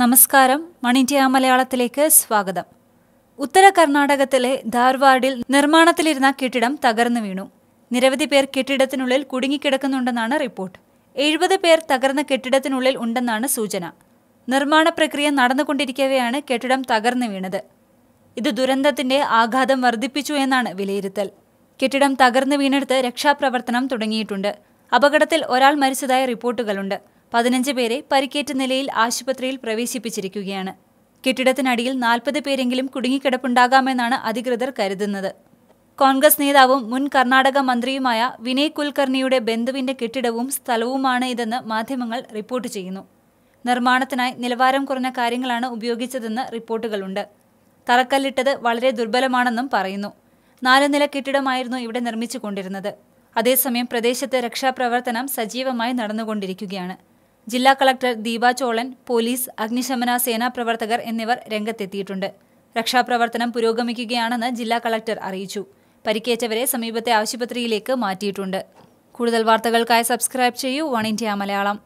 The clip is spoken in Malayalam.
നമസ്കാരം. വൺ ഇന്ത്യ മലയാളത്തിലേക്ക് സ്വാഗതം. ഉത്തര കർണാടകത്തിലെ ധാർവാഡിൽ നിർമ്മാണത്തിലിരുന്ന കെട്ടിടം തകർന്നു വീണു. നിരവധി പേർ കെട്ടിടത്തിനുള്ളിൽ കുടുങ്ങിക്കിടക്കുന്നുണ്ടെന്നാണ് റിപ്പോർട്ട്. എഴുപത് പേർ തകർന്ന കെട്ടിടത്തിനുള്ളിൽ ഉണ്ടെന്നാണ് സൂചന. നിർമ്മാണ പ്രക്രിയ നടന്നുകൊണ്ടിരിക്കവെയാണ് കെട്ടിടം തകർന്നു വീണത്. ഇത് ദുരന്തത്തിന്റെ ആഘാതം വർദ്ധിപ്പിച്ചു എന്നാണ് വിലയിരുത്തൽ. കെട്ടിടം തകർന്നു വീണെടുത്ത് രക്ഷാപ്രവർത്തനം തുടങ്ങിയിട്ടുണ്ട്. അപകടത്തിൽ ഒരാൾ മരിച്ചതായ റിപ്പോർട്ടുകളുണ്ട്. പതിനഞ്ച് പേരെ പരിക്കേറ്റ നിലയിൽ ആശുപത്രിയിൽ പ്രവേശിപ്പിച്ചിരിക്കുകയാണ്. കെട്ടിടത്തിനടിയിൽ നാൽപ്പത് പേരെങ്കിലും കുടുങ്ങിക്കിടപ്പുണ്ടാകാമെന്നാണ് അധികൃതർ കരുതുന്നത്. കോൺഗ്രസ് നേതാവും മുൻ കർണാടക മന്ത്രിയുമായ വിനയ് കുൽക്കർണിയുടെ ബന്ധുവിന്റെ കെട്ടിടവും സ്ഥലവുമാണ് ഇതെന്ന് മാധ്യമങ്ങൾ റിപ്പോർട്ട് ചെയ്യുന്നു. നിർമ്മാണത്തിനായി നിലവാരം കുറഞ്ഞ കാര്യങ്ങളാണ് ഉപയോഗിച്ചതെന്ന് റിപ്പോർട്ടുകളുണ്ട്. തറക്കല്ലിട്ടത് വളരെ ദുർബലമാണെന്നും പറയുന്നു. നാല് നില കെട്ടിടമായിരുന്നു ഇവിടെ നിർമ്മിച്ചുകൊണ്ടിരുന്നത്. അതേസമയം പ്രദേശത്ത് രക്ഷാപ്രവർത്തനം സജീവമായി നടന്നുകൊണ്ടിരിക്കുകയാണ്. ജില്ലാ കളക്ടർ ദീപ ചോളൻ പോലീസ് അഗ്നിശമന സേനാ പ്രവർത്തകർ എന്നിവർ രംഗത്തെത്തിയിട്ടുണ്ട്. രക്ഷാപ്രവർത്തനം പുരോഗമിക്കുകയാണെന്ന് ജില്ലാ കളക്ടർ അറിയിച്ചു. പരിക്കേറ്റവരെ സമീപത്തെ ആശുപത്രിയിലേക്ക് മാറ്റിയിട്ടുണ്ട്. കൂടുതൽ വാർത്തകൾക്കായി സബ്സ്ക്രൈബ് ചെയ്യൂ വൺ ഇന്ത്യ മലയാളം.